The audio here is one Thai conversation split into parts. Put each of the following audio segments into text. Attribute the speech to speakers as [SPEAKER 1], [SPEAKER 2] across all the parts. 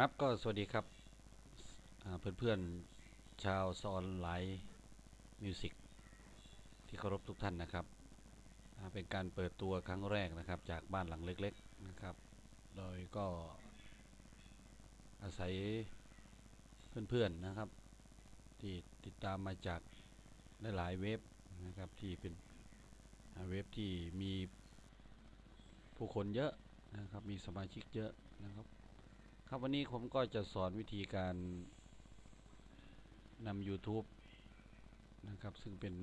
[SPEAKER 1] ครับก็สวัสดีครับเพื่อนๆชาวซอนไลท์มิวสิกที่เคารพทุกท่านนะครับเป็นการเปิดตัวครั้งแรกนะครับจากบ้านหลังเล็กๆนะครับ โดยก็อาศัยเพื่อนๆนะครับ ที่ติดตามมาจากหลายๆเว็บนะครับที่เป็นเว็บที่มีผู้คนเยอะนะครับมีสมาชิกเยอะนะครับ ครับวันนี้ผมก็จะสอนวิธีการนำ YouTube นะครับ ซึ่งเป็น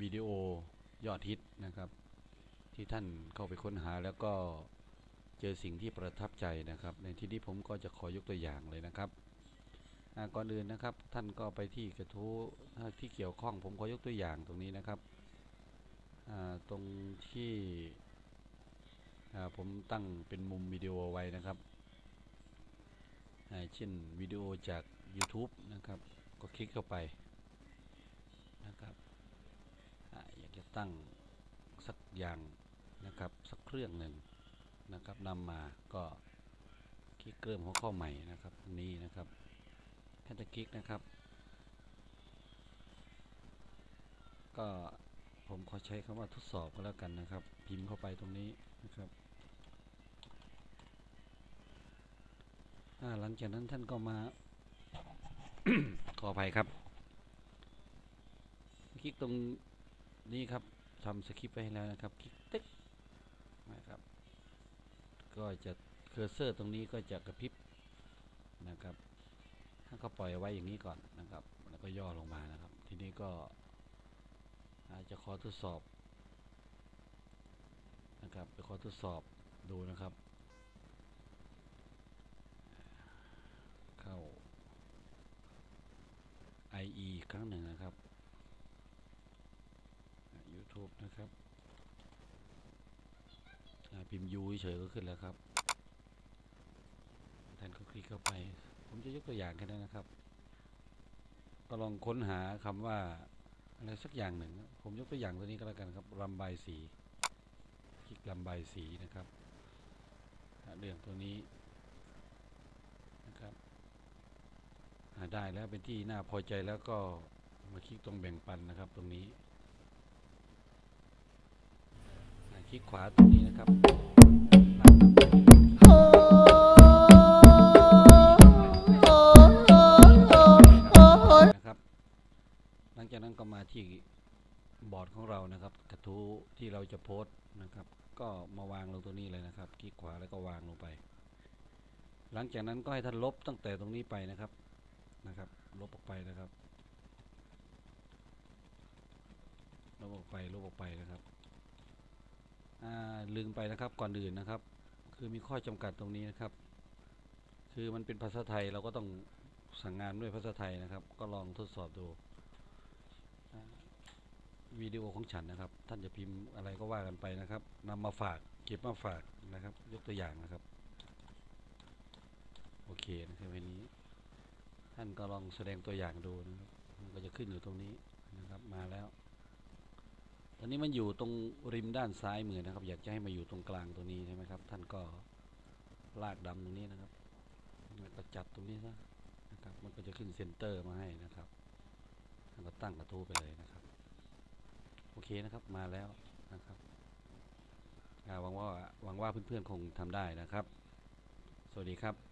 [SPEAKER 1] วิดีโอยอดฮิตนะครับ ที่ท่านเข้าไปค้นหาแล้วก็เจอสิ่งที่ประทับใจนะครับ ในที่นี้ผมก็จะขอยกตัวอย่างเลยนะครับก่อนอื่นนะครับ ท่านก็ไปที่กระทู้ที่เกี่ยวข้อง ผมขอยกตัวอย่างตรงนี้นะครับตรงที่ผมตั้งเป็นมุมวิดีโอไว้นะครับ เช่นวิดีโอจาก YouTube นะครับ ก็คลิกเข้าไปนะครับอยากจะตั้งสักอย่างนะครับสักเครื่องหนึ่งนะครับนำมาก็คลิกเริ่มหัวข้อใหม่นะครับตรงนี้นะครับท่าจะคลิกนะครับ ก็ผมขอใช้คำว่าทดสอบก็แล้วกันนะครับ พิมพ์เข้าไปตรงนี้นะครับ อ่า หลังจากนั้นท่านก็มา ขออภัยครับ คลิกตรงนี้ครับทำสคริปต์ไปให้แล้วนะครับ คลิกติ๊กนะครับ ก็จะเคอร์เซอร์ตรงนี้ก็จะกระพริบนะครับท่าก็ปล่อยไว้อย่างนี้ก่อนนะครับ แล้วก็ย่อลงมานะครับ ทีนี้ก็อาจจะขอทดสอบนะครับไปขอทดสอบดูนะครับ เข้า IE อีกครั้งหนึ่งนะครับ YouTube นะครับพิมพ์ U เฉยก็ขึ้นแล้วครับ ท่านก็คลิกเข้าไป ผมจะยกตัวอย่างแค่นั้นนะครับ ก็ลองค้นหาคำว่าอะไรสักอย่างหนึ่ง ผมยกตัวอย่างตัวนี้ก็แล้วกันครับรำใบสี คลิกรำใบสีนะครับ เรื่องตัวนี้นะครับ อ่า ได้แล้วเป็นที่น่าพอใจแล้วก็มาคลิกตรงแบ่งปันนะครับตรงนี้คลิกขวาตรงนี้นะครับนะครับ หลังจากนั้นก็มาที่บอร์ดของเรานะครับ กระทู้ที่เราจะโพสต์นะครับ ก็มาวางลงตรงนี้เลยนะครับ คลิกขวาแล้วก็วางลงไป หลังจากนั้นก็ให้ท่านลบตั้งแต่ตรงนี้ไปนะครับ นะครับ ลบออกไปนะครับ ลบออกไป ลบออกไปนะครับลืมไปนะครับก่อนอื่นนะครับ คือมีข้อจำกัดตรงนี้นะครับ คือมันเป็นภาษาไทยเราก็ต้องสั่งงานด้วยภาษาไทยนะครับ ก็ลองทดสอบดูวิดีโอของฉันนะครับ ท่านจะพิมพ์อะไรก็ว่ากันไปนะครับนำมาฝากเก็บมาฝากนะครับ ยกตัวอย่างนะครับ โอเคนะครับวันนี้ ท่านก็ลองแสดงตัวอย่างดูนะครับมันก็จะขึ้นอยู่ตรงนี้นะครับมาแล้ว ตอนนี้มันอยู่ตรงริมด้านซ้ายมือนะครับ อยากจะให้มาอยู่ตรงกลางตรงนี้ใช่ไหมครับ ท่านก็ลากดำตรงนี้นะครับแล้วก็จัดตรงนี้ซะนะครับ มันก็จะขึ้นเซนเตอร์มาให้นะครับท่านก็ตั้งกระทู้ไปเลยนะครับ โอเคนะครับมาแล้วนะครับอ่าหวังว่าหวังว่าเพื่อนๆคงทำได้นะครับ สวัสดีครับ